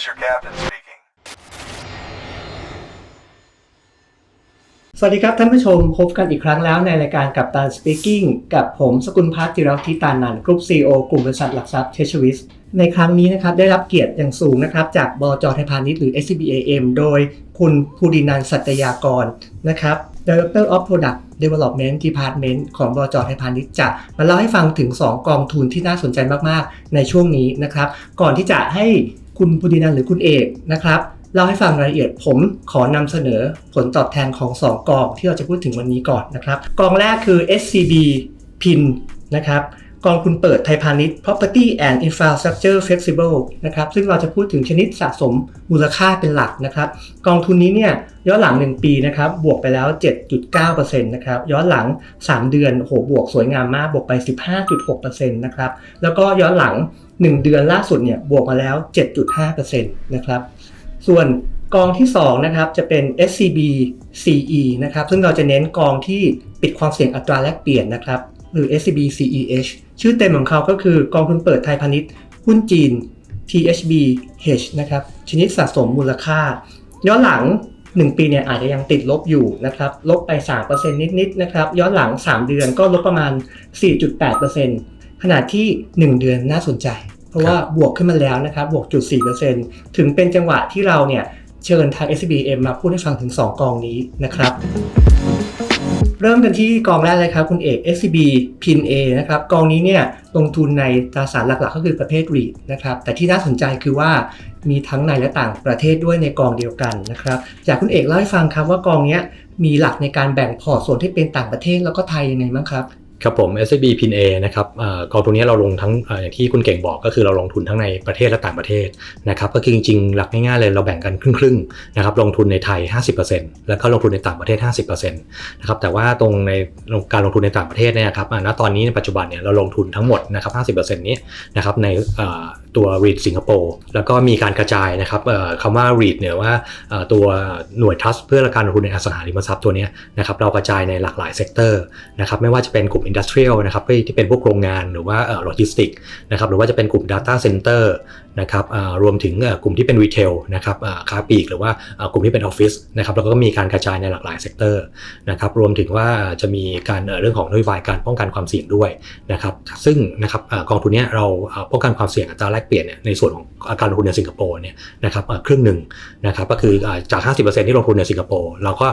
is your captain speaking. สวัสดีครับท่านผู้ชมพบกันอีกครั้งแล้วในรายการกับตา Speaking กับผมสกุลพัฒน์จิรทิตานันท์กรุ๊ปซีโอกลุ่มบริษัทหลักทรัพย์เทชวิส ในครั้งนี้นะครับได้รับเกียรติอย่างสูงนะครับจากบจไทยพาณิชย์หรือ SCBAM โดยคุณภูดินันสัตยากรนะครับ Director of Product Development Department ของบจไทยพาณิชย์จะมาเล่าให้ฟังถึง 2 กองทุนที่น่าสนใจมาก ๆ ในช่วงนี้นะครับ ก่อนที่จะให้ คุณปุดินันหรือคุณเอกนะครับเล่าให้ฟังรายละเอียดผมขอนำเสนอผลตอบแทนของ 2 กองที่เราจะพูดถึงวันนี้ก่อนนะครับ กองแรกคือ SCB PIN นะครับ กองทุนเปิดไทยพาณิชย์ Property and Infrastructure Flexible นะครับซึ่งเราจะพูดถึงชนิดสะสมมูลค่าเป็นหลักนะครับ กองทุนนี้เนี่ยย้อนหลัง 1 ปีนะครับบวกไปแล้ว 7.9%นะครับย้อนหลัง 3 เดือนโหบวกสวยงามมากบวกไป 15.6%นะครับแล้วก็ย้อนหลัง 1 เดือนล่าสุดเนี่ยบวกมาแล้ว 7.5%นะครับส่วนกองที่2นะครับจะเป็น SCB CE นะครับซึ่งเราจะเน้นกองที่ปิดความเสี่ยงอัตราแลกเปลี่ยนนะครับหรือ SCB CEH ชื่อเต็มของเขาก็คือกองทุนเปิดไทยพาณิชย์หุ้นจีน THB H นะครับชนิดสะสมมูลค่า ย้อนหลัง 1 ปีเนี่ยอาจจะยังติดลบอยู่นะครับลบไป 3%นิดๆนะครับย้อนหลัง 3 เดือนก็ลบประมาณ 4.8%ขณะที่ 1 เดือนน่าสนใจ เพราะว่าบวกขึ้นมาแล้วนะครับบวกจุด4%ถึงเป็นจังหวะที่เราเนี่ยเชิญทาง SBM มาพูดให้ฟังถึง 2 กองนี้นะครับ เริ่มกันที่กองแรกเลยครับ คุณเอก SCB PIN A นะครับกองนี้เนี่ยลงทุนในตราสารหลักๆ ก็คือประเภท REIT นะครับแต่ที่น่าสนใจคือว่ามีทั้งในและต่างประเทศด้วยในกองเดียวกันนะครับจากคุณเอกเล่าให้ฟังครับว่ากองนี้มีหลักในการแบ่งพอร์ตส่วนที่เป็นต่างประเทศแล้วก็ไทยยังไงบ้างครับ ครับผม SCB PIN A นะครับกองทุนนี้เราลงทั้งอย่างที่คุณเก่งบอกก็คือเราลงทุนทั้งในประเทศและต่างประเทศนะครับก็คือจริงๆ หลักง่ายๆเลยเราแบ่งกันครึ่งๆนะครับลงทุนในไทย 50%แล้วก็ลงทุนในต่างประเทศ 50%นะครับแต่ว่าตรงในการลงทุนในต่างประเทศเนี่ยครับณตอนนี้ในปัจจุบันเนี่ยเราลงทุนทั้งหมดนะครับ 50%นี้นะครับในตัว REIT สิงคโปร์แล้วก็มีการกระจายนะครับเอ่อคำว่า REIT เนี่ยว่าตัวหน่วยทัสเพื่อการลงทุนในอสังหาริมทรัพย์ตัวนี้นะครับเรากระจายในหลากหลายเซกเตอร์นะครับไม่ว่าจะเป็นกลุ่มอินดัสเทรียลนะครับที่เป็นพวกโรงงานหรือว่าโลจิสติกนะครับหรือว่าจะเป็นกลุ่ม Data Center นะครับอ่ารวมถึงเอ่อกลุ่มที่เป็นรีเทลนะครับอ่าค้าปลีกหรือว่าอ่ากลุ่มที่เป็นออฟฟิศนะครับแล้วก็มีการกระจายในหลากหลายเซกเตอร์นะครับรวมถึงว่าจะมีการเอ่อเรื่องของนโยบายการป้องกันความเสี่ยงด้วยนะครับซึ่งนะครับอ่ากองทุนเนี้ยเราอ่าป้องกันความเสี่ยงอัตราแลกเปลี่ยนเนี่ยในส่วนของการลงทุนในสิงคโปร์เนี่ยนะครับอ่าครึ่งหนึ่งนะครับก็คืออ่าจาก 50%ที่ลงทุนในสิงคโปร์เราก็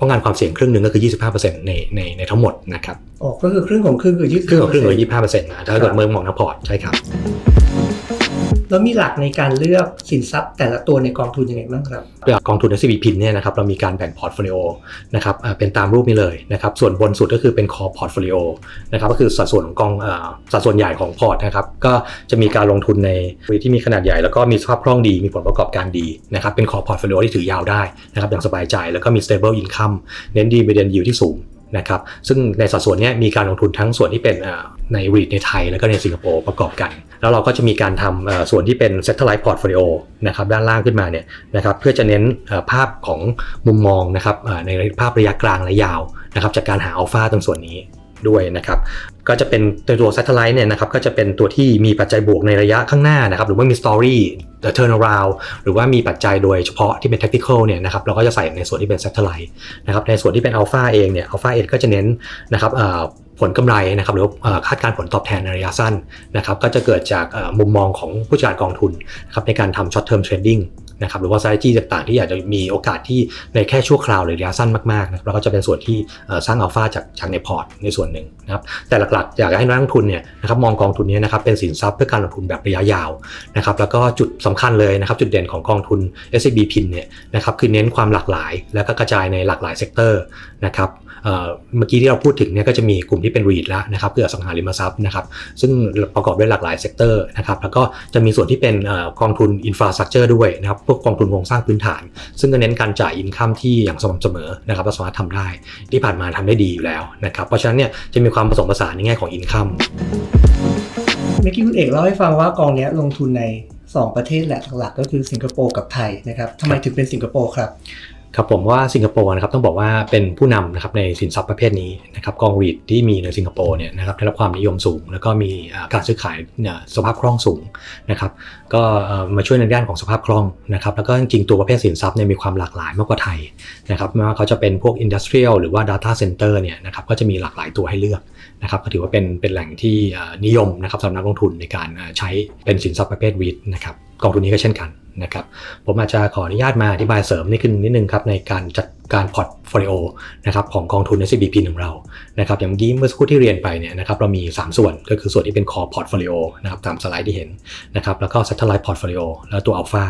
ป้องกันความเสี่ยงครึ่งหนึ่งก็คือ 25%ในในในทั้งหมดนะครับอ๋อก็คือครึ่งของครึ่งคือยี่ครึ่งของครึ่งเลย25%นะถ้าเกิดเมืองมองทั้งพอร์ตใช่ครับ แล้วมีหลักในการเลือกสินทรัพย์แต่ละตัวในกองทุนยังไงบ้างครับกองทุน SCB PIN เนี่ยนะครับเรามีการแบ่งพอร์ตโฟลิโอนะครับเป็นตามรูปนี้เลยนะครับส่วนบนสุดก็คือเป็น core portfolio นะครับก็คือสัดส่วนของกองสัดส่วนใหญ่ของพอร์ตนะครับก็จะมีการลงทุนในที่มีขนาดใหญ่แล้วก็มีสภาพคล่องดีมีผลประกอบการดีนะครับเป็น core portfolio ที่ถือยาวได้นะครับอย่างสบายใจแล้วก็มี stable income เน้น dividend yield ที่สูง นะครับซึ่งในสัดส่วนนี้มีการลงทุนทั้งส่วนที่เป็นในรีดในไทย แล้วก็ในสิงคโปร์ประกอบกัน แล้วเราก็จะมีการทำส่วนที่เป็น satellite portfolio นะครับด้านล่างขึ้นมาเนี่ยนะครับเพื่อจะเน้นภาพของมุมมองนะครับในภาพระยะกลางและยาวนะครับจากการหาอัลฟาตรงส่วนนี้ ด้วยนะครับก็จะเป็นตัว satellite เนี่ยนะครับก็จะเป็นตัวที่มีปัจจัยบวกในระยะข้างหน้านะครับหรือว่ามี story the turnaround หรือว่ามีปัจจัยโดยเฉพาะที่เป็น tactical เนี่ยนะครับเราก็จะใส่ในส่วนที่เป็น satellite นะครับในส่วนที่เป็น alpha เองเนี่ย alpha เองก็จะเน้นนะครับผลกำไรนะครับหรือคาดการผลตอบแทนในระยะสั้นนะครับก็จะเกิดจากมุมมองของผู้จัดการกองทุนนะครับในการทำ short term trading นะครับหรือว่า strategy ต่างๆ ที่อาจจะมีโอกาสที่ในแค่ชั่วคราวหรือระยะสั้นมากๆนะครับแล้วก็จะเป็นส่วนที่สร้างอัลฟาจากจากในพอร์ตในส่วนหนึ่งนะครับแต่หลักๆ อยากให้นักลงทุนเนี่ยนะครับมองกองทุนนี้นะครับเป็นสินทรัพย์เพื่อการลงทุนแบบระยะยาวนะครับแล้วก็จุดสำคัญเลยนะครับจุดเด่นของกองทุน SCB PIN เนี่ยนะครับคือเน้นความหลากหลาย แล้วก็กระจายในหลากหลายเซกเตอร์นะครับ เมื่อกี้ที่เราพูดถึงเนี่ยก็จะมีกลุ่มที่เป็น REIT แล้วนะครับเพื่ออสังหาริมทรัพย์นะครับซึ่งประกอบด้วยหลากหลายเซกเตอร์นะครับแล้วก็จะมีส่วนที่เป็นกองทุนอินฟราสตรักเจอร์ด้วยนะครับพวกกองทุนโครงสร้างพื้นฐาน ซึ่งก็เน้นการจ่ายอินคัมที่อย่างสม่ำเสมอนะครับและสามารถทำได้ที่ผ่านมาทำได้ดีอยู่แล้วนะครับเพราะฉะนั้นเนี่ยจะมีความผสมผสานในแง่ของอินคัมเมื่อกี้คุณเอกเล่าให้ฟังว่ากองนี้ลงทุนใน 2 ประเทศแหละหลักๆ ก็คือสิงคโปร์กับไทยนะครับทำไมถึงเป็นสิงคโปร์ครับ ครับผมว่าสิงคโปร์นะครับต้องบอกว่าเป็นผู้นำนะครับในสินทรัพย์ประเภทนี้นะครับกองรีดที่มีในสิงคโปร์เนี่ยนะครับได้รับความนิยมสูง แล้วก็มีการซื้อขายเนี่ยสภาพคล่องสูงนะครับก็มาช่วยในด้านของสภาพคล่องนะครับแล้วก็จริงตัวประเภทสินทรัพย์เนี่ยมีความหลากหลายมากกว่าไทยนะครับไม่ว่าเขาจะเป็นพวกอินดัสเทรียลหรือว่า Data Center เนี่ยนะครับก็จะมีหลากหลายตัวให้เลือก นะครับก็ถือว่าเป็นเป็นแหล่งที่นิยมนะครับสำหรับนักลงทุนในการใช้เป็นสินทรัพย์ประเภทวีดนะครับกองทุนนี้ก็เช่นกันนะครับผมอาจจะขออนุญาตมาอธิบายเสริมนิดขึ้นนิดนึงครับในการจัดการพอร์ตโฟลิโอนะครับของกองทุน SCBP ของเรานะครับอย่างเมื่อกี้เมื่อสักครู่ที่เรียนไปเนี่ยนะครับเรามี 3 ส่วนก็คือส่วนที่เป็น core portfolio นะครับตามสไลด์ที่เห็นนะครับแล้วก็ satellite portfolio แล้วตัว alpha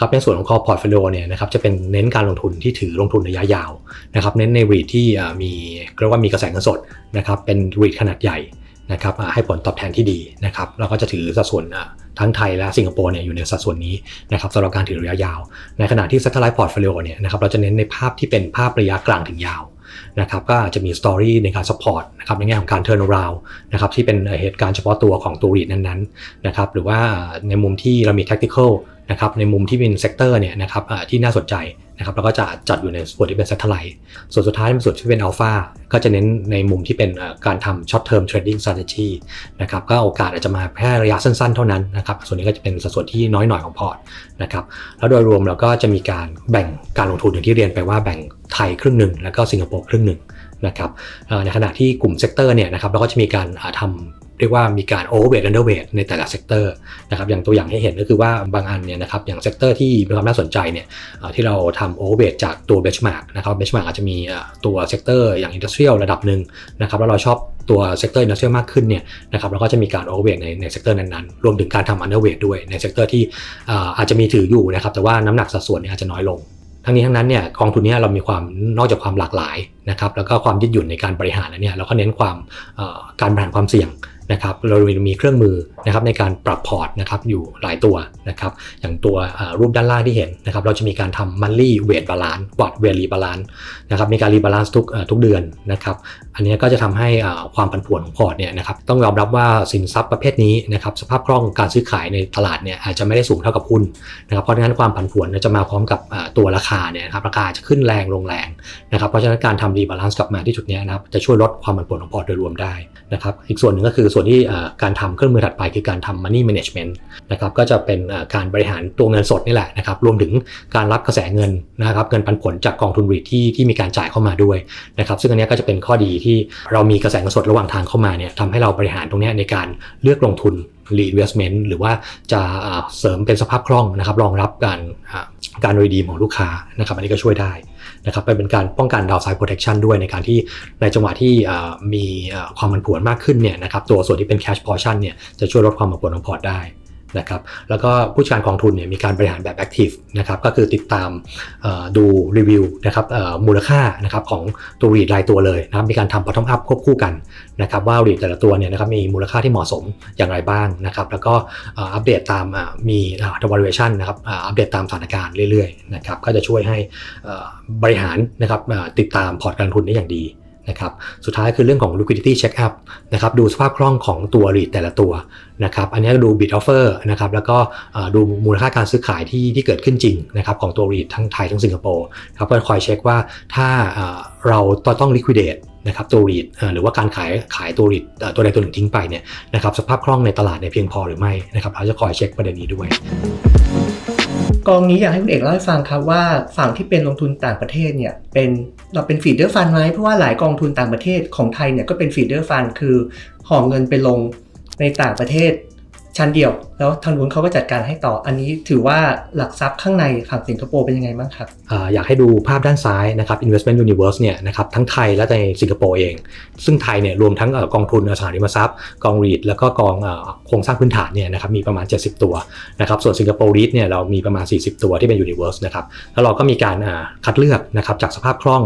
ครับในส่วนของ core portfolio เนี่ยนะครับจะเป็นเน้นการลงทุนที่ถือลงทุนระยะยาวนะครับเน้นใน REIT ที่มีเรียกว่ามีกระแสเงินสดนะครับเป็น REIT ขนาดใหญ่นะครับให้ผลตอบแทนที่ดีนะครับแล้วก็จะถือสัดส่วนอ่า ทั้งไทยและสิงคโปร์เนี่ยอยู่ในสัดส่วนนี้นะครับสำหรับการถือระยะยาว ในขณะที่ Satellite Portfolio เนี่ยนะครับเราจะเน้นในภาพที่เป็นภาพระยะกลางถึงยาวนะครับก็อาจจะมีสตอรี่ในการ support นะครับในแง่ของการ turn around นะครับที่เป็นเหตุการณ์เฉพาะตัวของตัวรีดนั้นๆนะครับหรือว่าในมุมที่เรามี tactical นะครับในมุมที่เป็นเซกเตอร์เนี่ยนะครับที่น่าสนใจนะครับเราก็จะจัดอยู่ในส่วนที่เป็น satellite ส่วนสุดท้ายเป็นส่วนที่เป็น alpha ก็จะเน้นในมุมที่เป็นการทำ short term trading strategy นะครับก็โอกาสอาจจะมาแค่ระยะสั้นๆ เท่านั้นนะครับส่วนนี้ก็จะเป็นสัดส่วนที่น้อยหน่อยของพอร์ตนะครับแล้วโดยรวมเราก็จะมีการแบ่งการลงทุนอย่างที่เรียนไปว่าแบ่งไทยครึ่งหนึ่งแล้วก็สิงคโปร์ครึ่งหนึ่งนะครับในขณะที่กลุ่มเซกเตอร์เนี่ยนะครับเราก็จะมีการทำ รียกว่ามีการ overweight underweight ในแต่ละเซกเตอร์นะครับอย่างตัวอย่างให้เห็นก็คือว่าบางอันเนี่ยนะครับอย่างเซกเตอร์ที่มีความน่าสนใจเนี่ยที่เราทำ overweight จากตัว benchmark นะครับ benchmark อาจจะมีตัวเซกเตอร์อย่าง industrial ระดับหนึ่งนะครับแล้วเราชอบตัวเซกเตอร์ industrial มากขึ้นเนี่ยนะครับเราก็จะมีการ overweight ในในเซกเตอร์นั้นๆ รวมถึงการทำ underweight ด้วยในเซกเตอร์ที่อาจจะมีถืออยู่นะครับแต่ว่าน้ำหนักสัดส่วนเนี่ยอาจจะน้อยลงทั้งนี้ทั้งนั้นเนี่ยกองทุนนี้เรามีความนอกจากความหลากหลายนะครับแล้วก็ความยืดหยุ่นในการบริหารแล้วเนี่ยเราก็เน้นความการบริหารความเสี่ยง นะครับเรามีเครื่องมือนะครับในการปรับพอร์ตนะครับอยู่หลายตัวนะครับอย่างตัวรูปด้านล่างที่เห็นนะครับเราจะมีการทำ monthly weight balance วัด weight rebalance นะครับมีการ rebalance ทุกเอ่อทุกเดือนนะครับอันนี้ก็จะทำให้ความผันผวนของพอร์ตเนี่ยนะครับต้องยอมรับว่าสินทรัพย์ประเภทนี้นะครับสภาพคล่องการซื้อขายในตลาดเนี่ยอาจจะไม่ได้สูงเท่ากับหุ้นนะครับเพราะฉะนั้นความผันผวนจะมาพร้อมกับตัวราคาเนี่ยครับราคาจะขึ้นแรงลงแรงนะครับเพราะฉะนั้นการทำรีบาลานซ์กลับมาที่จุดนี้นะครับจะช่วยลดความผันผวนของพอร์ตโดยรวมได้นะครับอีกส่วนหนึ่งก็คือส่วนที่การทำเครื่องมือถัดไปคือการทำ money management นะครับก็จะเป็นการบริหารตัวเงินสดนี่แหละนะครับรวมถึงการรับกระแสเงินนะครับเงินปันผลจากกองทุนรีที่ที่มีการจ่ายเข้ามาด้วยนะครับซึ่งอันนี้ก็จะเป็นข้อดีที่เรามีกระแสเงินสดระหว่างทางเข้ามาเนี่ยทำให้เราบริหารตรงนี้ในการเลือกลงทุน reinvestment หรือว่าจะเสริมเป็นสภาพคล่องนะครับรองรับการอ่าการรีดีมของลูกค้านะครับอันนี้ก็ช่วยได้ นะครับเป็นการป้องกัน downside protection ด้วยในการที่ในจังหวะที่มีความผันผวนมากขึ้นเนี่ยนะครับตัวส่วนที่เป็น cash portion เนี่ยจะช่วยลดความผันผวนของพอร์ตได้ นะครับแล้วก็ผู้จัดการกองทุนเนี่ยมีการบริหารแบบ active นะครับก็คือติดตามดูรีวิวนะครับมูลค่านะครับของตัว REIT รายตัวเลยนะครับมีการทำ bottom up ควบคู่กันนะครับว่า REIT แต่ละตัวเนี่ยนะครับมีมูลค่าที่เหมาะสมอย่างไรบ้างนะครับแล้วก็อัปเดตตามมีอ่า valuation นะครับอัปเดตตามสถานการณ์เรื่อยๆนะครับก็จะช่วยให้บริหารนะครับติดตามพอร์ตการทุนได้อย่างดี นะครับสุดท้ายคือเรื่องของ liquidity check up นะครับดูสภาพคล่องของตัว REIT แต่ละตัวนะครับอันนี้ดู bid offer นะครับแล้วก็ดูมูลค่าการซื้อขายที่ที่เกิดขึ้นจริงนะครับของตัว REIT ทั้งไทยทั้งสิงคโปร์ครับก็คอยเช็คว่าถ้าเราต้อง liquidate นะครับตัว REIT เอ่อหรือว่าการขายขายตัว REIT เอ่อตัวใดตัวหนึ่งทิ้งไปเนี่ยนะครับสภาพคล่องในตลาดเนี่ยเพียงพอหรือไม่นะครับเราจะคอยเช็คประเด็นนี้ด้วย กองนี้อยากให้คุณเอกเล่าให้ฟังครับว่าฝั่งที่เป็นลงทุนต่างประเทศเนี่ยเป็นเราเป็นฟีดเดอร์ฟันไหมเพราะว่าหลายกองทุนต่างประเทศของไทยเนี่ยก็เป็นฟีดเดอร์ฟันคือห่อเงินไปลงในต่างประเทศ ชั้นเดียว แล้วทางนู้นเขาก็จัดการให้ต่อ อันนี้ถือว่าหลักทรัพย์ข้างในฝั่งสิงคโปร์เป็นยังไงบ้างครับออยากให้ดูภาพด้านซ้ายนะครับ investment universe เนี่ยนะครับทั้งไทยและในสิงคโปร์เอง ซึ่งไทยเนี่ยรวมทั้งกองทุนอสังหาริมทรัพย์ กอง REIT แล้วก็กองโครงสร้างพื้นฐานเนี่ยนะครับมีประมาณ 70 ตัวนะครับส่วนสิงคโปร์ REIT เนี่ยเรามีประมาณ 40 ตัวที่เป็น universe นะครับแล้วเราก็มีการคัดเลือกนะครับจากสภาพคล่อง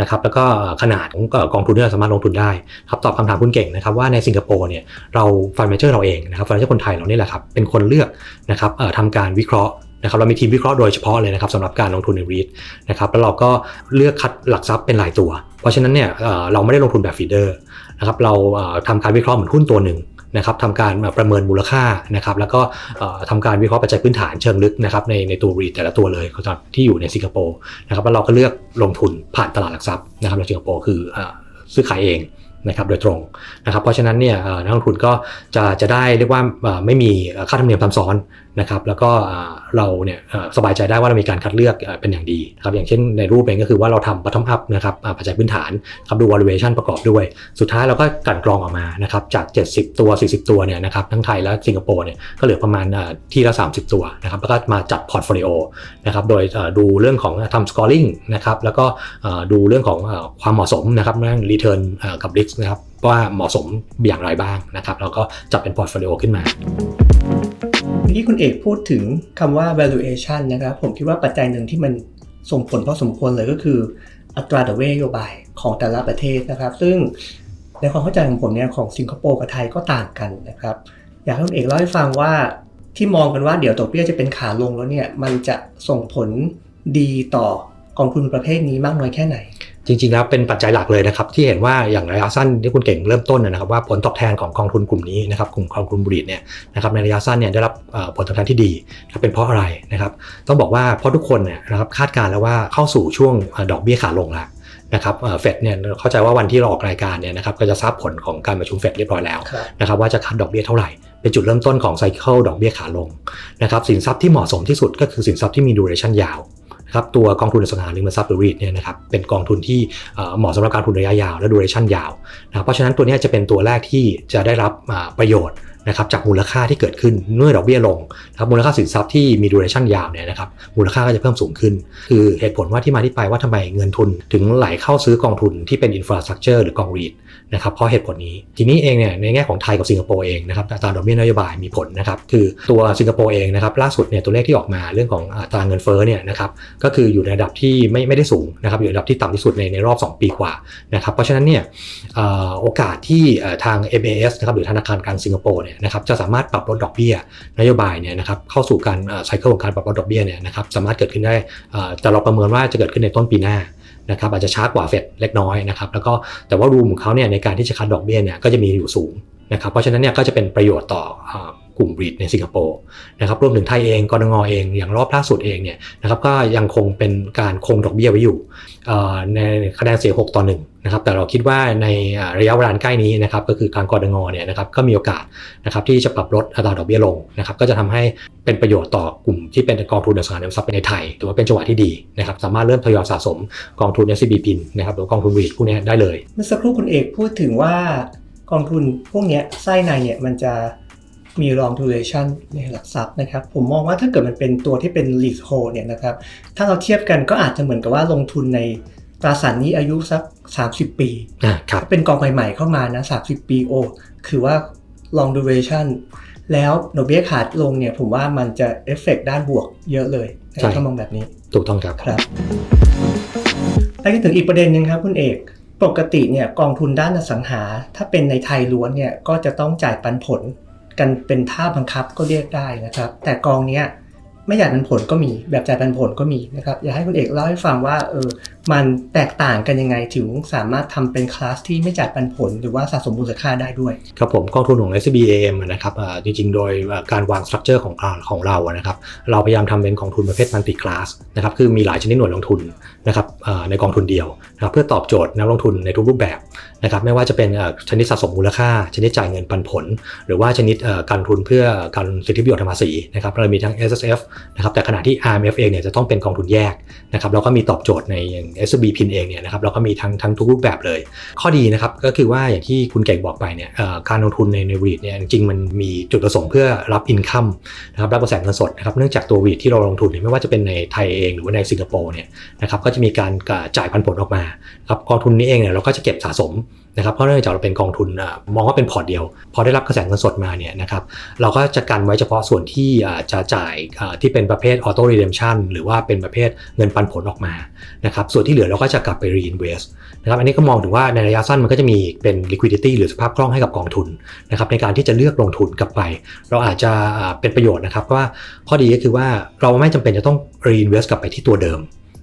นะครับแล้วก็ขนาดของกองทุนที่เราสามารถลงทุนได้ครับตอบคำถามคุณเก่งนะครับว่าในสิงคโปร์เนี่ยเราฟันเมเจอร์เราเองนะครับฟันเมเจอร์คนไทยเรานี่แหละครับเป็นคนเลือกนะครับทำการวิเคราะห์นะครับเรามีทีมวิเคราะห์โดยเฉพาะเลยนะครับสำหรับการลงทุนใน REIT นะครับแล้วเราก็เลือกคัดหลักทรัพย์เป็นรายตัว เพราะฉะนั้นเนี่ยเราไม่ได้ลงทุนแบบฟีเดอร์นะครับเราเอ่อทำการวิเคราะห์เหมือนหุ้นตัวหนึ่งนะครับทำการประเมินมูลค่านะครับแล้วก็เอ่อทำการวิเคราะห์ปัจจัยพื้นฐานเชิงลึกนะครับในในตัวรีแต่ละตัวเลยที่อยู่ในสิงคโปร์นะครับแล้วเราก็เลือกลงทุนผ่านตลาดหลักทรัพย์นะครับในสิงคโปร์คือซื้อขายเอง นะครับโดยตรงนะครับเพราะฉะนั้นเนี่ยนักลงทุนก็จะจะได้เรียกว่าไม่มีค่าธรรมเนียมซ้ำซ้อน นะครับแล้วก็เราเนี่ยสบายใจได้ว่าเรามีการคัดเลือกเป็นอย่างดีครับอย่างเช่นในรูปเองก็คือว่าเราทำ bottom up นะครับปัจจัยพื้นฐานครับดู valuation ประกอบด้วย สุดท้ายเราก็กันกรองออกมานะครับจาก 70 ตัว 40 ตัวเนี่ยนะครับทั้งไทยและสิงคโปร์เนี่ยก็เหลือประมาณเอ่อที่ละ 30 ตัวนะครับแล้วก็มาจัดพอร์ตโฟลิโอนะครับโดยดูเรื่องของทำ scoring นะครับแล้วก็ดูเรื่องของความเหมาะสมนะครับเรื่อง return เอ่อกับ risk นะครับว่าเหมาะสมอย่างไรบ้างนะครับแล้วก็จัดเป็นพอร์ตโฟลิโอขึ้นมา มื่อกี้คุณเอกพูดถึงคำว่า valuation นะครับ ผมคิดว่าปัจจัยหนึ่งที่มันส่งผลพอสมควรเลยก็คือ อัตราดอกเบี้ยนโยบายของแต่ละประเทศนะครับ ซึ่งในความเข้าใจของผมเนี่ยของสิงคโปร์กับไทยก็ต่างกันนะครับ อยากให้คุณเอกเล่าให้ฟังว่าที่มองกันว่าเดี๋ยวดอกเบี้ยจะเป็นขาลงแล้วเนี่ยมันจะส่งผลดีต่อกองทุนประเภทนี้มากน้อยแค่ไหน จริง ๆ แล้วเป็นปัจจัยหลักเลยนะครับ ที่เห็นว่าอย่างระยะสั้นที่คุณเก่งเริ่มต้นนะครับ ว่าผลตอบแทนของกองทุนกลุ่มนี้นะครับกลุ่มกองทุนบุริษัทเนี่ยนะครับในระยะสั้นเนี่ยได้รับผลตอบแทนที่ดีเป็นเพราะอะไรนะครับต้องบอกว่าเพราะทุกคนเนี่ยนะครับคาดการณ์แล้วว่าเข้าสู่ช่วงดอกเบี้ยขาลงแล้วนะครับเฟดเนี่ยเข้าใจว่าวันที่เราออกรายการเนี่ยนะครับก็จะทราบผลของการประชุมเฟดเรียบร้อยแล้วนะครับว่าจะคัดดอกเบี้ยเท่าไหร่เป็นจุดเริ่มต้นของไซเคิลดอกเบี้ยขาลงนะครับสินทรัพย์ที่เหมาะสมที่สุดก็คือสินทรัพย์ที่มีดูเรชั่นยาว ครับตัวกองทุนอสังหาริมทรัพย์หรือ REIT เนี่ยนะครับเป็นกองทุนที่เหมาะสำหรับการทุนระยะยาวและดูเรชั่นยาวนะเพราะฉะนั้นตัวนี้จะเป็นตัวแรกที่จะได้รับประโยชน์ นะครับจากมูลค่าที่เกิดขึ้นเมื่อดอกเบี้ยลงนะครับมูลค่าสินทรัพย์ที่มีดูเรชั่นยาวเนี่ยนะครับมูลค่าก็จะเพิ่มสูงขึ้น คือเหตุผลว่าที่มาที่ไปว่าทำไมเงินทุนถึงไหลเข้าซื้อกองทุนที่เป็นอินฟราสตรักเจอร์หรือกอง REIT นะครับเพราะเหตุผลนี้ทีนี้เองเนี่ยในแง่ของไทยกับสิงคโปร์เองนะครับอัตราดอกเบี้ยนโยบายมีผลนะครับคือตัวสิงคโปร์เองนะครับล่าสุดเนี่ยตัวเลขที่ออกมาเรื่องของอัตราเงินเฟ้อเนี่ยนะครับก็คืออยู่ในระดับที่ไม่ไม่ได้สูงนะครับอยู่ในระดับที่ต่ำที่สุดในในรอบ 2 ปีกว่านะครับเพราะฉะนั้นเนี่ยอโอกาสที่ทาง MAS นะครับหรือธนาคารกลางสิงคโปร์เนี่ยนะครับจะสามารถปรับลดดอกเบี้ยนโยบายเนี่ยนะครับเข้าสู่การไซเคิลของการปรับลดดอกเบี้ยเนี่ยนะครับสามารถเกิดขึ้นได้เอ่อแต่เราประเมินว่าจะเกิดขึ้นในต้นปีหน้านะครับอาจจะช้ากว่าเฟดเล็กน้อยนะครับแล้วก็แต่ว่ารูมของเขาเนี่ยในการที่จะคัดดอกเบี้ยเนี่ยก็จะมีอยู่สูงนะครับเพราะฉะนั้นเนี่ยก็จะเป็นประโยชน์ต่อ กลุ่มบริดในสิงคโปร์นะครับรวมถึงไทยเองกรงเองอย่างรอบล่าสุดเองเนี่ยนะครับก็ยังคงเป็นการคงดอกเบี้ยไว้อยู่ในคะแนนเสียง6ต่อ1นะครับแต่เราคิดว่าในระยะเวลาใกล้นี้นะครับก็คือการกรงเนี่ยนะครับก็มีโอกาสนะครับที่จะปรับลดอัตราดอกเบี้ยลงนะครับก็จะทำให้เป็นประโยชน์ต่อกลุ่มที่เป็นกองทุนอสังหาริมทรัพย์ในไทยถือว่าเป็นจังหวะที่ดีนะครับสามารถเริ่มทยอยสะสมกองทุน SCB พินนะครับหรือกองทุนรีดพวกนี้ได้เลย เมื่อสักครู่คุณเอกพูดถึงว่ากองทุนพวกเนี้ยไส้ในเนี่ยมันจะ มี long duration ในหลักทรัพย์นะครับผมมองว่าถ้าเกิดมันเป็นตัวที่เป็น leasehold เนี่ยนะครับถ้าเราเทียบกันก็อาจจะเหมือนกับว่าลงทุนในตราสารหนี้อายุสัก 30 ปีอ่าครับเป็นกองใหม่ๆเข้ามานะ 30 ปีโอ้คือว่า long duration แล้วดอกเบี้ยขาดลงเนี่ยผมว่ามันจะเอฟเฟกด้านบวกเยอะเลยนะครับถ้ามองแบบนี้ ถูกต้องครับครับไปกันถึงอีกประเด็นหนึ่งครับคุณเอกปกติเนี่ยกองทุนด้านอสังหา ถ้าเป็นในไทยล้วนเนี่ยก็จะต้องจ่ายปันผล กันเป็นท่าบังคับก็เรียกได้นะครับ แต่กองเนี้ยไม่จ่ายปันผลก็มี แบบจ่ายปันผลก็มีนะครับอยากให้คุณเอกเล่าให้ฟังว่าเออมันแตกต่างกันยังไงถึงสามารถทำเป็นคลาสที่ไม่จ่ายปันผล หรือว่าสะสมมูลค่าได้ด้วย ครับผมกองทุนของ SBAM นะครับจริงๆ โดยการวางสตรัคเจอร์ของเราของเราอะนะครับเราพยายามทำเป็นกองทุนประเภทมัลติคลาสนะครับคือมีหลายชนิดหน่วยลงทุนนะครับในกองทุนเดียวนะครับเพื่อตอบโจทย์นักลงทุนในทุกรูปแบบนะครับไม่ว่าจะเป็นชนิดสะสมมูลค่า ชนิดจ่ายเงินปันผล หรือว่าชนิดการทุนเพื่อการสิทธิประโยชน์ทางภาษีนะครับเรามีทั้ง S S F นะครับแต่ขณะที่ R M F เองเนี่ยจะต้องเป็นกองทุนแยกนะครับแล้วก็มีตอบโจทย์ในอย่าง S B PIN เองเนี่ยนะครับเราก็มีทั้งทั้งทุกรูปแบบเลย ข้อดีนะครับก็คือว่าอย่างที่คุณเก่งบอกไปเนี่ยการลงทุนในในรีดเนี่ยจริงมันมีจุดประสงค์เพื่อรับอินคัมนะครับรับกระแสเงินสดนะครับเนื่องจากตัวรีดที่เราลงทุนเนี่ยไม่ว่าจะเป็นในไทยเองหรือว่าในสิงคโปร์เนี่ยนะครับก็จะมีการจ่ายปันผลออกมาครับกองทุนนี้เองเนี่ยเราก็จะเก็บสะสมนะครับเพราะเนื่องจากเราเป็นกองทุนมองว่าเป็นพอร์ตเดียว พอได้รับกระแสเงินสดมาเนี่ยนะครับเราก็จะกันไว้เฉพาะส่วนที่จะจ่ายที่เป็นประเภทออโต้รีเดมชันหรือว่าเป็นประเภทเงินปันผลออกมานะครับส่วนที่เหลือเราก็จะกลับไป reinvest นะครับอันนี้ก็มองถึงว่าในระยะสั้นมันก็จะมีเป็น liquidity หรือสภาพคล่องให้กับกองทุนนะครับในการที่จะเลือกลงทุนกลับไป เราอาจจะเป็นประโยชน์นะครับว่าข้อดีก็คือว่าเราไม่จำเป็นจะต้อง reinvest กลับไปที่ตัวเดิม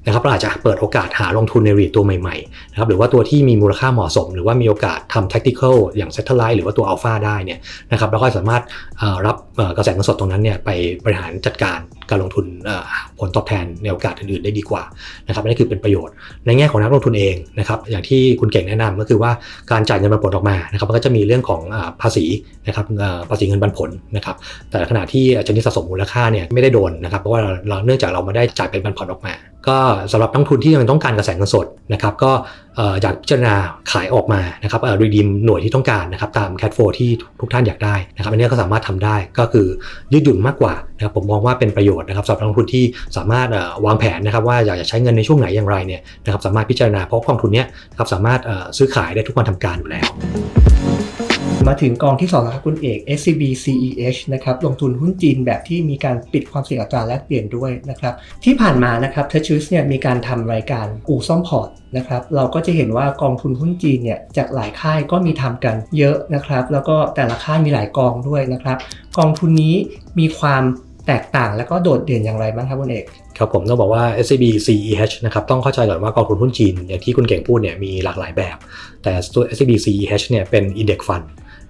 นะครับเราอาจจะเปิดโอกาสหาลงทุนในรีตัวใหม่ๆนะครับหรือว่าตัวที่มีมูลค่าเหมาะสม หรือว่ามีโอกาสทำ tactical อย่าง satellite หรือว่าตัว alpha ได้เนี่ยนะครับเราก็สามารถรับกระแสเงินสดตรงนั้นเนี่ยไปบริหารจัดการ การลงทุนผลตอบแทนในโอกาสอื่นๆได้ดีกว่านะครับอันนี้คือเป็นประโยชน์ ในแง่ของนักลงทุนเองนะครับอย่างที่คุณเก่งแนะนำก็คือว่าการจ่ายเงินปันผลออกมานะครับมันก็จะมีเรื่องของภาษีนะครับภาษีเงินปันผลนะครับแต่ขณะที่ชนิดสะสมมูลค่าเนี่ยไม่ได้โดนนะครับเพราะว่าเราเนื่องจากเราไม่ได้จ่ายเป็นปันผลออกมา ก็สำหรับนักลงทุนที่ยังต้องการกระแสเงินสดนะครับก็ อยากพิจารณาขายออกมานะครับรีดีมหน่วยที่ต้องการนะครับตามแคดโฟที่ทุกท่านอยากได้นะครับอันนี้ก็สามารถทำได้ก็คือยืดหยุ่นมากกว่านะครับผมมองว่าเป็นประโยชน์นะครับสำหรับนักลงทุนที่สามารถวางแผนนะครับว่าอยากจะใช้เงินในช่วงไหนอย่างไรเนี่ยนะครับสามารถพิจารณาเพราะกองทุนนี้นะครับสามารถซื้อขายได้ทุกวันทำการอยู่แล้ว มาถึงกองที่2แล้วครับคุณเอก SCB CEH นะครับลงทุนหุ้นจีนแบบที่มีการปิดความเสี่ยงอัตราแลกเปลี่ยนด้วยนะครับที่ผ่านมานะครับเทชิสเนี่ยมีการทำรายการอู่ซ่อมพอร์ตนะครับเราก็จะเห็นว่ากองทุนหุ้นจีนเนี่ยจากหลายค่ายก็มีทำกันเยอะนะครับ แล้วก็แต่ละค่ายมีหลายกองด้วยนะครับกองทุนนี้มีความแตกต่างแล้วก็โดดเด่นอย่างไรบ้างครับคุณเอกครับผมต้องบอกว่า SCB CEH นะครับต้องเข้าใจก่อนว่ากองทุนหุ้นจีน อย่างที่คุณเก่งพูดเนี่ยมีหลากหลายแบบ แต่ตัว SCB CEH เนี่ยเป็น Index Fund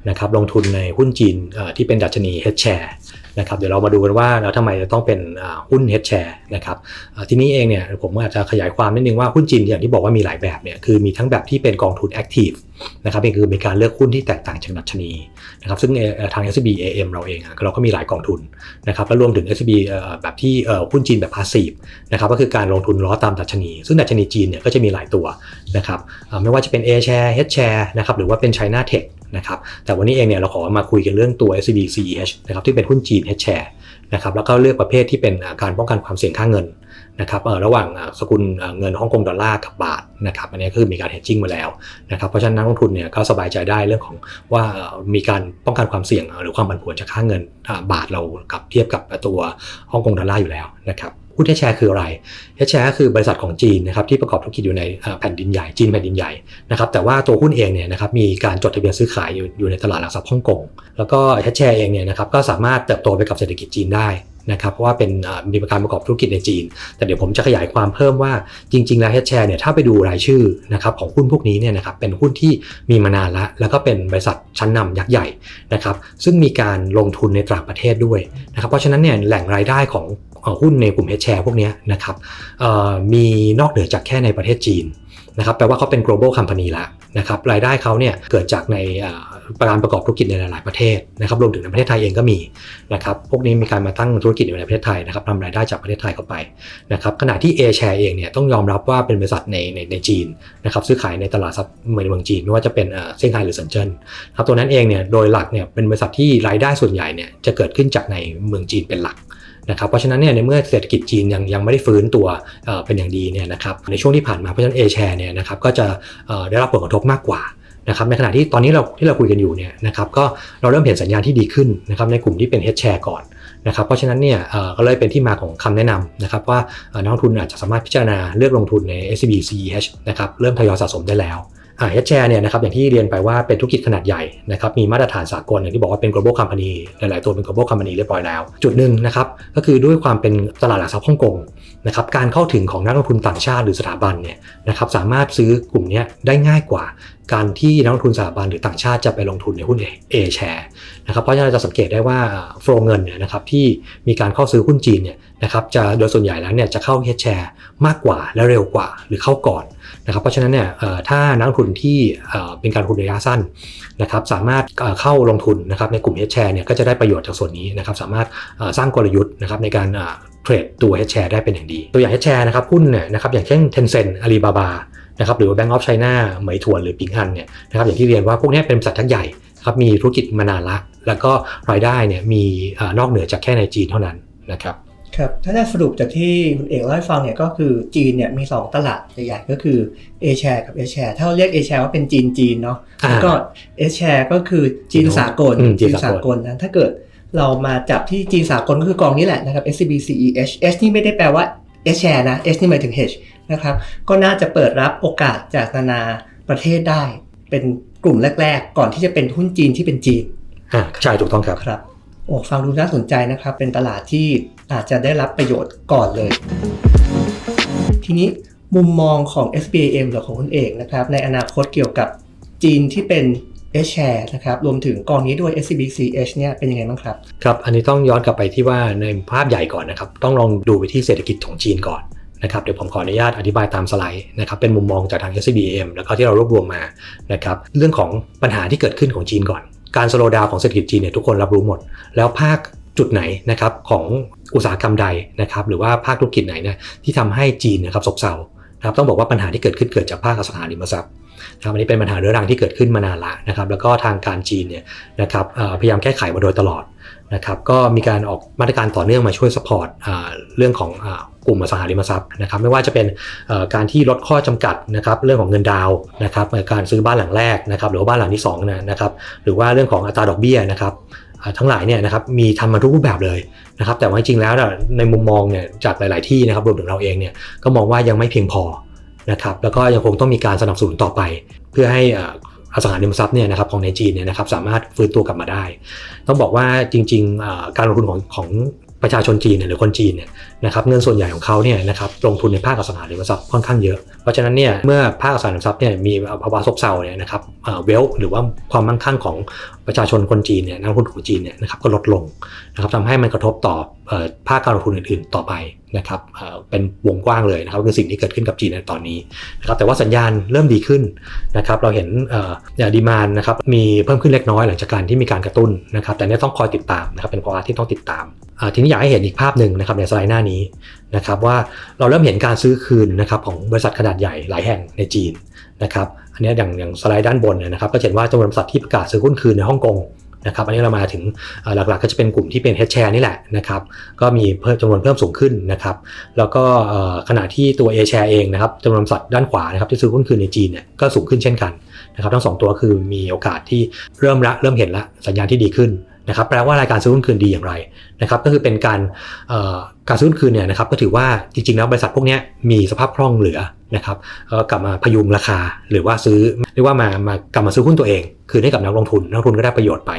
นะครับลงทุนในหุ้นจีนที่เป็นดัชนี H share นะครับเดี๋ยวเรามาดูกันว่าแล้วทำไมจะต้องเป็นหุ้น H share นะครับทีนี้เองเนี่ยผมอาจจะขยายความนิดนึงว่าหุ้นจีนอย่างที่บอกว่ามีหลายแบบเนี่ยคือมีทั้งแบบที่เป็นกองทุน Active นะครับนี่คือมีการเลือกหุ้นที่แตกต่างจากดัชนีนะครับซึ่งทาง SBA.M เราเองเราก็มีหลายกองทุนนะครับแล้วรวมถึง s b แบบที่หุ้นจีนแบบ passive นะครับก็คือการลงทุนล้อตามดัชนี ซึ่งดัชนีจีนเนี่ยก็จะมีหลายตัวนะครับไม่ว่าจะเป็น A share H share นะครับหรือว่าเป็น China Tech นะครับแต่วันนี้เองเนี่ยเราขอมาคุยกันเรื่องตัว SCB CEH นะครับที่เป็นหุ้นจีน H share นะครับแล้วก็เลือกประเภทที่เป็นการป้องกันความเสี่ยงค่าเงิน นะครับระหว่างสกุลเงินฮ่องกงดอลลาร์กับบาทนะครับอันนี้คือมีการ hedging มาแล้วนะครับเพราะฉะนั้นนักลงทุนเนี่ยก็สบายใจได้เรื่องของว่ามีการป้องกันความเสี่ยงหรือความผันผวนจากค่าเงินบาทเรากับเทียบกับตัวฮ่องกงดอลลาร์อยู่แล้วนะครับ หุ้น H share คืออะไร H share ก็คือบริษัทของจีนนะครับที่ประกอบธุรกิจอยู่ในแผ่นดินใหญ่จีนแผ่นดินใหญ่นะครับแต่ว่าตัวหุ้นเองเนี่ยนะครับมีการจดทะเบียนซื้อขายอยู่อยู่ในตลาดหลักทรัพย์ฮ่องกงแล้วก็ H share เองเนี่ยนะครับก็สามารถเติบโตไปกับเศรษฐกิจจีนได้นะครับเพราะว่าเป็นมีการประกอบธุรกิจในจีน แต่เดี๋ยวผมจะขยายความเพิ่มว่าจริง ๆ แล้ว H share เนี่ยถ้าไปดูรายชื่อนะครับของหุ้นพวกนี้เนี่ยนะครับเป็นหุ้นที่มีมานานล้วแล้วก็เป็นบริษัทชั้นนำยักษ์ใหญ่นะครับซึ่งมีการลงทุนในต่างประเทศด้วยนะครับเพราะฉะนั้นเนี่ยแหล่งรายได้ของ หุ้นในกลุ่ม H share พวกนี้นะครับมีนอกเหนือจากแค่ในประเทศจีนนะครับแปลว่าเขาเป็น global company แล้วนะครับรายได้เขาเนี่ยเกิดจากในการประกอบธุรกิจในหลาย ๆ ประเทศนะครับรวมถึงในประเทศไทยเองก็มีนะครับพวกนี้มีการมาตั้งธุรกิจอยู่ในประเทศไทยนะครับนำรายได้จากประเทศไทยเข้าไปนะครับขณะที่ A share เองเนี่ยต้องยอมรับว่าเป็นบริษัทในในในจีนนะครับซื้อขายในตลาดทรัพย์เมืองจีนไม่ว่าจะเป็นเซี่ยงไฮ้หรือเซินเจิ้นครับตัวนั้นเองเนี่ยโดยหลักเนี่ยเป็นบริษัทที่รายได้ส่วนใหญ่เนี่ยจะเกิดขึ้นจากในเมืองจีนเป็นหลัก นะครับเพราะฉะนั้นเนี่ยในเมื่อเศรษฐกิจจีนยังยังไม่ได้ฟื้นตัวเเป็นอย่างดีเนี่ยนะครับในช่วงที่ผ่านมาเพราะฉะนั้น A share เนี่ยนะครับก็จะได้รับผลกระทบมากกว่านะครับในขณะที่ตอนนี้เราที่เราคุยกันอยู่เนี่ยนะครับก็เราเริ่มเห็นสัญญาณที่ดีขึ้นนะครับในกลุ่มที่เป็น H share ก่อนนะครับเพราะฉะนั้นเนี่ยก็เลยเป็นที่มาของคำแนะนำนะครับว่านักลงทุนอาจจะสามารถพิจารณาเลือกลงทุนใน SCB CEH นะครับเริ่มทยอยสะสมได้แล้ว อ่า H share เนี่ยนะครับอย่างที่เรียนไปว่าเป็นธุรกิจขนาดใหญ่นะครับมีมาตรฐานสากลอย่างที่บอกว่าเป็น global company หลายๆตัวเป็น global company เรียบร้อยแล้ว จุดหนึ่งนะครับก็คือด้วยความเป็นตลาดหลักทรัพย์ฮ่องกง นะครับการเข้าถึงของนักลงทุนต่างชาติหรือสถาบันเนี่ยนะครับสามารถซื้อกลุ่มนี้ได้ง่ายกว่า การที่นักลงทุนสถาบันหรือต่างชาติจะไปลงทุนในหุ้น A share นะครับเพราะฉะนั้นเราจะสังเกตได้ว่าโฟลเงินเนี่ยนะครับที่มีการเข้าซื้อหุ้นจีนเนี่ยนะครับจะโดยส่วนใหญ่แล้วเนี่ยจะเข้า H share มากกว่าและเร็วกว่าหรือเข้าก่อนนะครับเพราะฉะนั้นเนี่ยถ้านักลงทุนที่เป็นการลงทุนระยะสั้นนะครับสามารถเข้าลงทุนนะครับในกลุ่ม H share เนี่ยก็จะได้ประโยชน์จากส่วนนี้นะครับสามารถสร้างกลยุทธ์นะครับในการ เอ่อเทรดตัว H share ได้เป็นอย่างดี ตัวอย่าง H share นะครับหุ้นเนี่ยนะครับอย่างเช่น Tencent Alibaba นะครับหรือว่า Bank of China เหมยถวนหรือปิงอันเนี่ยนะครับอย่างที่เรียนว่าพวกเนี้ยเป็นบริษัทยักษ์ใหญ่ครับมีธุรกิจมานานละ แล้วก็รายได้เนี่ยมีเอ่อนอกเหนือจากแค่ในจีนเท่านั้นนะครับครับถ้าจะสรุปจากที่คุณเอกเล่าให้ฟังเนี่ยก็คือจีนเนี่ยมี 2 ตลาดใหญ่ๆก็คือ A share กับ S share ถ้าเราเรียก A share ว่าเป็นจีนจีนเนาะอ่าแล้วก็ S share ก็คือจีนสากลอืมจีนสากลนะถ้าเกิด เรามาจับที่จีนสากลก็คือกองนี้แหละนะครับ SCB CEH S นี่ไม่ได้แปลว่า S share นะ S นี่หมายถึง H นะครับ ก็น่าจะเปิดรับโอกาสจากนานาประเทศได้ เป็นกลุ่มแรก ๆ ก่อนที่จะเป็นหุ้นจีนที่เป็นจีนอ่าใช่ถูกต้องครับครับโอ้ฟังดูน่าสนใจนะครับ เป็นตลาดที่อาจจะได้รับประโยชน์ก่อนเลยททีนี้มุมมองของ SBAM หรือของคุณเอกนะครับ ในอนาคตเกี่ยวกับจีนที่เป็น H share นะครับรวมถึงกองนี้ด้วย SBCH เนี่ยเป็นยังไงบ้างครับครับ อันนี้ต้องย้อนกลับไปที่ว่าในภาพใหญ่ก่อนนะครับ ต้องลองดูไปที่เศรษฐกิจของจีนก่อนนะครับเดี๋ยวผมขออนุญาตอธิบายตามสไลด์นะครับเป็นมุมมองจากทาง SCBM แล้วก็ที่เรารวบรวมมานะครับเรื่องของปัญหาที่เกิดขึ้นของจีนก่อน การสโลดาวของเศรษฐกิจจีนเนี่ยทุกคนรับรู้หมด แล้วภาคจุดไหนนะครับของอุตสาหกรรมใดนะครับหรือว่าภาคธุรกิจไหนเนี่ยที่ทำให้จีนนะครับซบเซา นะครับต้องบอกว่าปัญหาที่เกิดขึ้นเกิดจากภาคอสังหาริมทรัพย์นะครับอันนี้เป็นปัญหาเรื้อรังที่เกิดขึ้นมานานละนะครับแล้วก็ทางการจีนเนี่ยนะครับพยายามแก้ไขมาโดยตลอดนะครับก็มีการออกมาตรการต่อเนื่องมาช่วยสปอร์ตเรื่องของอกลุ่มอสังหาริมทรัพย์นะครับไม่ว่าจะเป็นการที่ลดข้อจำกัดนะครับเรื่องของเงินดาวนะครับการซื้อบ้านหลังแรกนะครับหรือว่าบ้านหลังที่2นะนะครับหรือว่าเรื่องของอัตราดอกเบี้ยนะครับ ทั้งหลายเนี่ยนะครับมีทำมาทุกรูปแบบเลยนะครับแต่ว่าจริงๆแล้วในมุมมองเนี่ยจากหลาย ๆ ที่นะครับรวมถึงเราเองเนี่ยก็มองว่ายังไม่เพียงพอนะครับแล้วก็ยังคงต้องมีการสนับสนุนต่อไป เพื่อให้อสังหาริมทรัพย์เนี่ยนะครับของในจีนเนี่ยนะครับสามารถฟื้นตัวกลับมาได้ ต้องบอกว่าจริง ๆ การลงทุนของของประชาชนจีนเนี่ยหรือคนจีนเนี่ยนะครับเงินส่วนใหญ่ของเขาเนี่ยนะครับลงทุนในภาคอสังหาริมทรัพย์ค่อนข้างเยอะ เพราะฉะนั้นเนี่ยเมื่อภาคอสังหาริมทรัพย์เนี่ยมีภาวะซบเซาเนี่ยนะครับเวลหรือว่าความมั่งคั่งของประชาชนคนจีนเนี่ยนักลงทุนของจีนเนี่ยนะครับก็ลดลงนะครับทำให้มันกระทบต่ออภาคการลงทุนอื่นๆ ต่อไปนะครับเอ่อเป็นวงกว้างเลยนะครับคือสิ่งที่เกิดขึ้นกับจีนในตอนนี้นะครับแต่ว่าสัญญาณเริ่มดีขึ้นนะครับเราเห็นเอ่อดีมานนะครับมีเพิ่มขึ้นเล็กน้อยหลังจากการที่มีการกระตุ้นนะครับแต่เนี่ยต้องคอยติดตามนะครับเป็นภาวะที่ต้องติดตามทีนี้อยากให้เห็นอีกภาพหนึ่งนะครับในสไลด์หน้านี้นะครับว่าเราเริ่มเห็นการซื้อคืนนะครับของบริษัทขนาดใหญ่หลายแห่งในจีนนะครับอันนี้อย่างอย่างสไลด์ด้านบนเนี่ยนะครับก็เห็นว่าจำนวนบริษัทที่ประกาศซื้อหุ้นคืนในฮ่องกงนะครับอันนี้เรามาถึงหลักๆก็จะเป็นกลุ่มที่เป็น H share นี่แหละนะครับก็มีเพิ่มจำนวนเพิ่มสูงขึ้นนะครับแล้วก็ขณะที่ตัว A share เองนะครับจำนวนบริษัทด้านขวานะครับที่ซื้อหุ้นคืนในจีนเนี่ยก็สูงขึ้นเช่นกันนะครับทั้งสองตัวคือมีโอกาสที่เริ่มละเริ่มเห็นละสัญญาณที่ดีขึ้น นะครับแปลว่ารายการซื้อหุ้นคืนดีอย่างไรนะครับก็คือเป็นการการซื้อหุ้นคืนเนี่ยนะครับก็ถือว่าจริงๆแล้วบริษัทพวกนี้มีสภาพคล่องเหลือนะครับก็กลับมาพยุงราคาหรือว่าซื้อเรียกว่ามามากลับมาซื้อหุ้นตัวเองคืนให้กับนักลงทุนนักลงทุนก็ได้ประโยชน์ไป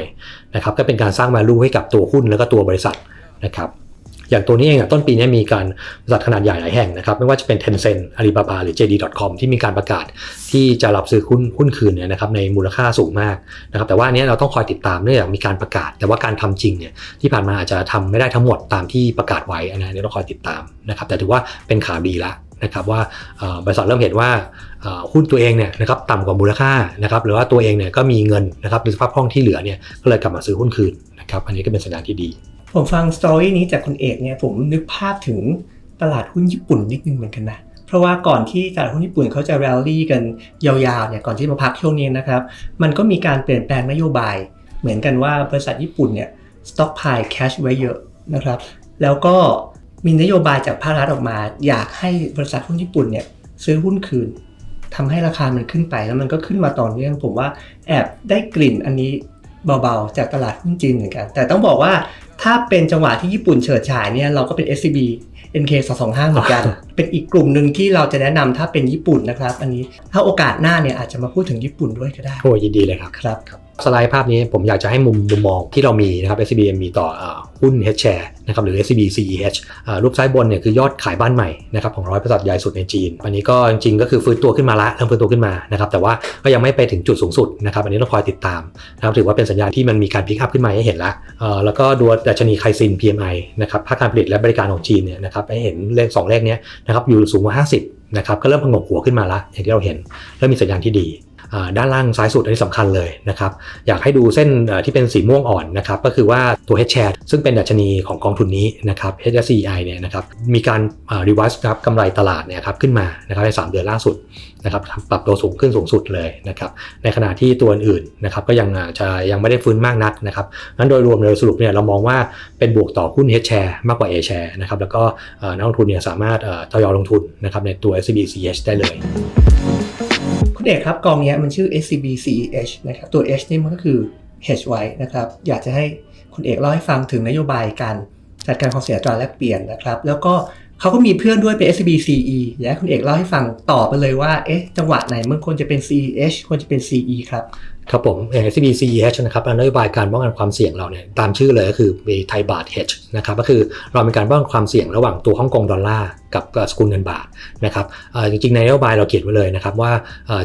นะครับก็เป็นการสร้าง value ให้กับตัวหุ้นแล้วก็ตัวบริษัทนะครับ อย่างตัวนี้เองต้นปีนี้มีการบริษัทขนาดใหญ่หลายแห่งนะครับไม่ว่าจะเป็น Tencent Alibaba หรือ JD.com ที่มีการประกาศที่จะรับซื้อหุ้นหุ้นคืนเนี่ยนะครับในมูลค่าสูงมากนะครับแต่ว่าอันนี้เราต้องคอยติดตามเนื่องจากมีการประกาศ แต่ว่าการทำจริงเนี่ยที่ผ่านมาอาจจะทำไม่ได้ทั้งหมดตามที่ประกาศไว้อันนี้เราคอยติดตามนะครับแต่ถือว่าเป็นข่าวดีละนะครับว่าบริษัทเริ่มเห็นว่าหุ้นตัวเองเนี่ยนะครับต่ำกว่ามูลค่านะครับหรือว่าตัวเองเนี่ยก็มีเงินนะครับหรือสภาพคล่องที่เหลือเนี่ยก็เลยกลับมาซื้อหุ้นคืนนะครับอันนี้ก็เป็นสัญญาณที่ดี ผมฟังสตอรี่นี้จากคุณเอกเนี่ยผมนึกภาพถึงตลาดหุ้นญี่ปุ่นนิดนึงเหมือนกันนะ เพราะว่าก่อนที่ตลาดหุ้นญี่ปุ่นเขาจะ r รลลี่กันยาวๆเนี่ยก่อนที่มาพักช่วงนี้นะครับ มันก็มีการเปลี่ยนแปลงนโยบาย เหมือนกันว่าบริษัทญี่ปุ่นเนี่ยสต็อกพายแคชไว้เยอะนะครับ แล้วก็มีนโยบายจากภาครัฐออกมา อยากให้บริษัทหุ้นญี่ปุ่นเนี่ยซื้อหุ้นคืนทำให้ราคามันขึ้นไปแล้วมันก็ขึ้นมาต่อเนื่องผมว่าแอบได้กลิ่นอันนี้เบาๆ จากตลาดหุ้นจีนเหมือนกัน แต่ต้องบอกว่า ถ้าเป็นจังหวะที่ญี่ปุ่นเฉิดฉายเนี่ยเราก็เป็น SCB NK 225เหมือนกัน เป็นอีกกลุ่มหนึ่งที่เราจะแนะนำถ้าเป็นญี่ปุ่นนะครับ อันนี้ถ้าโอกาสหน้าเนี่ยอาจจะมาพูดถึงญี่ปุ่นด้วยก็ได้โอ้ยินดีเลยครับครับสไลด์ภาพนี้ผมอยากจะให้มุมมุมมองที่เรามีนะครับ SCBM มีต่อเอ่อหุ้น H share นะครับหรือ SCB CEH อ่ารูปซ้ายบนเนี่ยคือยอดขายบ้านใหม่นะครับของร้อยบริษัทใหญ่สุดในจีน อันนี้ก็จริงๆก็คือฟื้นตัวขึ้นมาละเริ่มฟื้นตัวขึ้นมานะครับแต่ว่าก็ยังไม่ไปถึงจุดสูงสุดนะครับอันนี้ต้องคอยติดตามนะครับถือว่าเป็นสัญญาณที่มันมีการพิกอัพขึ้นมาให้เห็นละเอ่อแล้วก็ดูดัชนีไคซิน PMI นะครับภาคการผลิตและบริการของจีนเนี่ยนะครับให้เห็นเลขสองเลขเนี้ยนะครับอยู่สูงกว่า 50นะครับก็เริ่มพงกหัวขึ้นมาละอย่างที่เราเห็นเริ่มมีสัญญาณที่ดี ด้านล่างซ้ายสุดอันนี้สำคัญเลยนะครับอยากให้ดูเส้นที่เป็นสีม่วงอ่อนนะครับก็คือว่าตัว H share ซึ่งเป็นดัชนีของกองทุนนี้นะครับ HSCI เนี่ยนะครับมีการ revise ครับกำไรตลาดเนี่ยครับขึ้นมานะครับใน 3 เดือนล่าสุดนะครับปรับตัวสูงขึ้นสูงสุดเลยนะครับในขณะที่ตัวอื่นนะครับก็ยังจะยังไม่ได้ฟื้นมากนักนะครับงั้นโดยรวมโดยสรุปเนี่ยเรามองว่าเป็นบวกต่อหุ้น H share มากกว่า A share นะครับแล้วก็นักลงทุนเนี่ยสามารถทยอยลงทุนนะครับในตัว SBCH ได้เลย คุณเอกครับกองนี้มันชื่อ SCB CEH นะครับตัว H นี่มันก็คือ H ไว้นะครับ อยากจะให้คุณเอกเล่าให้ฟังถึงนโยบายการจัดการความเสี่ยงอัตราแลกเปลี่ยนนะครับ แล้วก็เขาก็มีเพื่อนด้วยเป็น SCB CE อยากให้คุณเอกเล่าให้ฟังต่อไปเลยว่าเอ๊ะจังหวะไหนมันควรจะเป็น CEH ควรจะเป็น CE ครับครับผมอย่าง SCB CEH นะครับนโยบายการป้องกันความเสี่ยงเราเนี่ยตามชื่อเลยก็คือมีไทยบาท hedge นะครับก็คือเรามีการป้องกันความเสี่ยงระหว่างตัวฮ่องกงดอลลาร์กับสกุลเงินบาทนะครับจริงๆในนโยบายเราเขียนไว้เลยนะครับว่า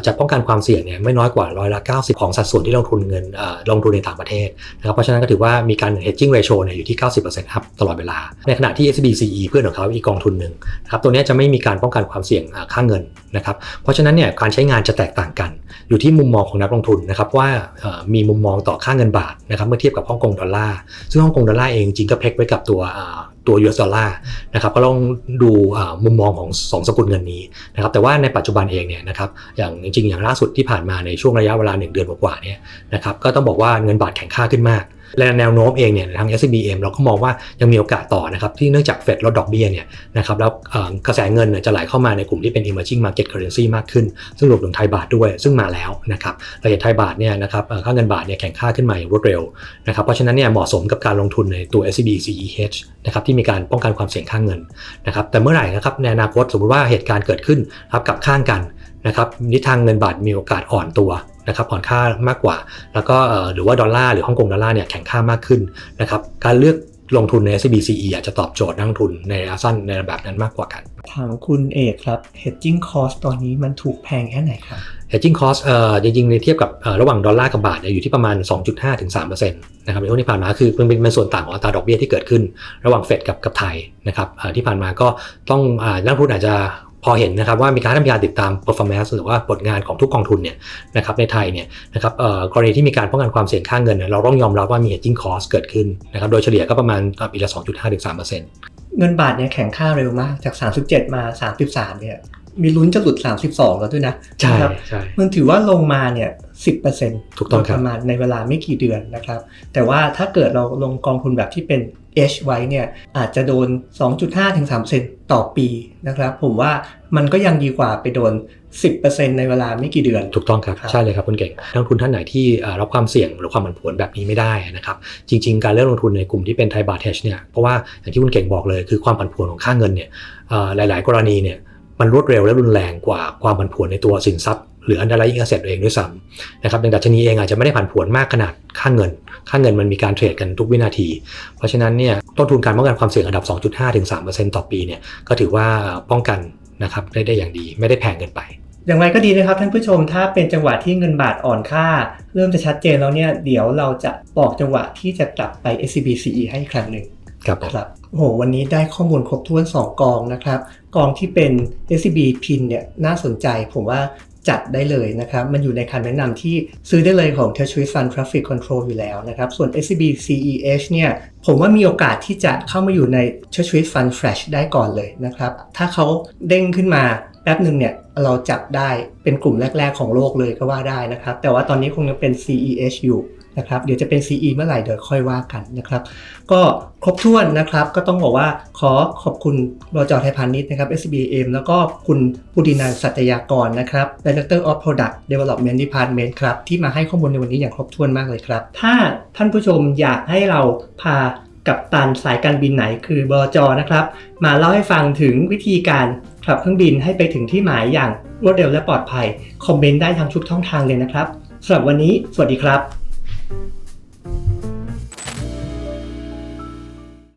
จะป้องกันความเสี่ยงเนี่ยไม่น้อยกว่าร้อยละ 90 ของสัดส่วนที่ลงทุนเงินลงทุนในต่างประเทศนะครับเพราะฉะนั้นก็ถือว่ามีการ hedging ratio เนี่ยอยู่ที่ 90%อัพตลอดเวลา ในขณะที่ SBCE เพื่อนของเขาอีกกองทุนหนึ่งนะครับตัวนี้จะไม่มีการป้องกันความเสี่ยงอ่าค่าเงินนะครับเพราะฉะนั้นเนี่ยการใช้งานจะแตกต่างกัน อยู่ที่มุมมองของนักลงทุนนะครับว่ามีมุมมองต่อค่าเงินบาทนะครับเมื่อเทียบกับฮ่องกงดอลลาร์ซึ่งฮ่องกงดอลลาร์เองจริงก็เพกไว้กับตัว ตัว US ดอลลาร์นะครับก็ต้องดูมุมมองของสองสกุลเงินนี้นะครับแต่ว่าในปัจจุบันเองเนี่ยนะครับอย่างจริงๆอย่างล่าสุดที่ผ่านมาในช่วงระยะเวลา 1 เดือนกว่าๆเนี่ยนะครับก็ต้องบอกว่าเงินบาทแข็งค่าขึ้นมาก และแนวโน้มเองเนี่ยทาง SCBM เราก็มองว่ายังมีโอกาสต่อนะครับที่เนื่องจากเฟดลดดอกเบี้ยเนี่ยนะครับแล้วกระแสเงินเนี่ยจะไหลเข้ามาในกลุ่มที่เป็น emerging market currency มากขึ้น ซึ่งรวมถึงไทยบาทด้วยซึ่งมาแล้วนะครับเราเห็นไทยบาทเนี่ยนะครับค่าเงินบาทเนี่ยแข็งค่าขึ้นมาอย่างรวดเร็วนะครับเพราะฉะนั้นเนี่ยเหมาะสมกับการลงทุนในตัว SCB CEH นะครับที่มีการป้องกันความเสี่ยงค่าเงินนะครับแต่เมื่อไหร่นะครับในอนาคตสมมติว่าเหตุการณ์เกิดขึ้นครับกับข้างกันนะครับนิทางเงินบาทมีโอกาสอ่อนตัว นะครับอ่อนค่ามากกว่า แล้วก็เอ่อหรือว่าดอลลาร์หรือฮ่องกงดอลลาร์เนี่ยแข็งค่ามากขึ้นนะครับการเลือกลงทุนใน SCB CE อาจจะตอบโจทย์นักลงทุนในระยะสั้นในแบบนั้นมากกว่ากัน ถามคุณเอกครับ hedging cost ตอนนี้มันถูกแพงแค่ไหนครับ hedging cost เอ่อจริงๆในเทียบกับเอ่อระหว่างดอลลาร์กับบาทเนี่ยอยู่ที่ประมาณ 2.5ถึง3%นะครับในช่วงที่ผ่านมาคือมันเป็นเป็นส่วนต่างของอัตราดอกเบี้ยที่เกิดขึ้น ระหว่างเฟดกับกับไทยนะครับเอ่อที่ผ่านมาก็ต้องอ่านักลงทุนอาจจะ พอเห็นนะครับว่ามีการทำการติดตาม performance หรือว่าผลงานของทุกกองทุนเนี่ยนะครับในไทยเนี่ยนะครับเอ่อกรณีที่มีการป้องกันความเสี่ยงค่าเงินเนี่ยเราต้องยอมรับว่ามี hedging cost เกิดขึ้นนะครับโดยเฉลี่ยก็ประมาณอ่าปีละ2.5ถึง3%เงินบาทเนี่ยแข็งค่าเร็วมากจาก 37 มา 33เนี่ยมีลุ้นจะหลุด 32 แล้วด้วยนะใช่นะครับใช่มันถือว่าลงมาเนี่ย10%ถูกต้องครับประมาณในเวลาไม่กี่เดือนนะครับ แต่ว่าถ้าเกิดเราลงกองทุนแบบที่เป็น H ไว้เนี่ยอาจจะโดน 2.5ถึง3%ต่อปีนะครับ ผมว่ามันก็ยังดีกว่าไปโดน 10%ในเวลาไม่กี่เดือน ถูกต้องครับครับใช่เลยครับคุณเก่งนักลงทุนท่านไหนที่เอ่อรับความเสี่ยงหรือความผันผวนแบบนี้ไม่ได้นะครับจริง ๆ การเลือกลงทุนในกลุ่มที่เป็นไทยบาทเทชเนี่ยเพราะว่าอย่างที่คุณเก่งบอกเลยคือความผันผวนของค่าเงินเนี่ยเอ่อหลาย ๆ กรณีเนี่ยมันรวดเร็วและรุนแรงกว่าความผันผวนในตัวสินทรัพย์ หรือ underlying asset เองด้วยซ้ำนะครับดังดัชนีเองอาจจะไม่ได้ผันผวนมากขนาดค่าเงิน ค่าเงินมันมีการเทรดกันทุกวินาที เพราะฉะนั้นเนี่ยต้นทุนการป้องกันความเสี่ยงอันดับ 2.5ถึง3%ต่อปีเนี่ยก็ถือว่าป้องกันนะครับได้ได้อย่างดีไม่ได้แพงเกินไปอย่างไรก็ดีนะครับท่านผู้ชมถ้าเป็นจังหวะที่เงินบาทอ่อนค่า เริ่มจะชัดเจนแล้วเนี่ยเดี๋ยวเราจะบอกจังหวะที่จะกลับไป SCB CE ให้อีกครั้งหนึ่งครับผมครับโอ้โหวันนี้ได้ข้อมูลครบถ้วน 2 กองนะครับ กองที่เป็น SCB PIN เนี่ยน่าสนใจ ผมว่า จัดได้เลยนะครับ มันอยู่ในคำแนะนำที่ซื้อได้เลยของ Treasury Fund Traffic Control อยู่แล้วนะครับ ส่วน SCB CEH เนี่ย ผมว่ามีโอกาสที่จะเข้ามาอยู่ใน Treasury Fund Flash ได้ก่อนเลยนะครับ ถ้าเขาเด้งขึ้นมาแป๊บหนึ่งเนี่ยเราจับได้เป็นกลุ่มแรก ๆ ของโลกเลยก็ว่าได้นะครับ แต่ว่าตอนนี้คงยังเป็น CEH อยู่ นะครับเดี๋ยวจะเป็น CE เมื่อไหร่เดี๋ยวค่อยว่ากันนะครับ ก็ครบถ้วนนะครับก็ต้องบอกว่าขอขอบคุณบจไทยพาณิชย์นะครับ SBM แล้วก็คุณพุดินันสัตยากรนะครับ Director of Product Development Department ครับที่มาให้ข้อมูลในวันนี้อย่างครบถ้วนมากเลยครับ ถ้าท่านผู้ชมอยากให้เราพากับตันสายการบินไหนคือบจนะครับ มาเล่าให้ฟังถึงวิธีการขับเครื่องบินให้ไปถึงที่หมายอย่างรวดเร็วและปลอดภัย คอมเมนต์ได้ทางทุกช่องทางเลยนะครับสำหรับวันนี้ สวัสดีครับ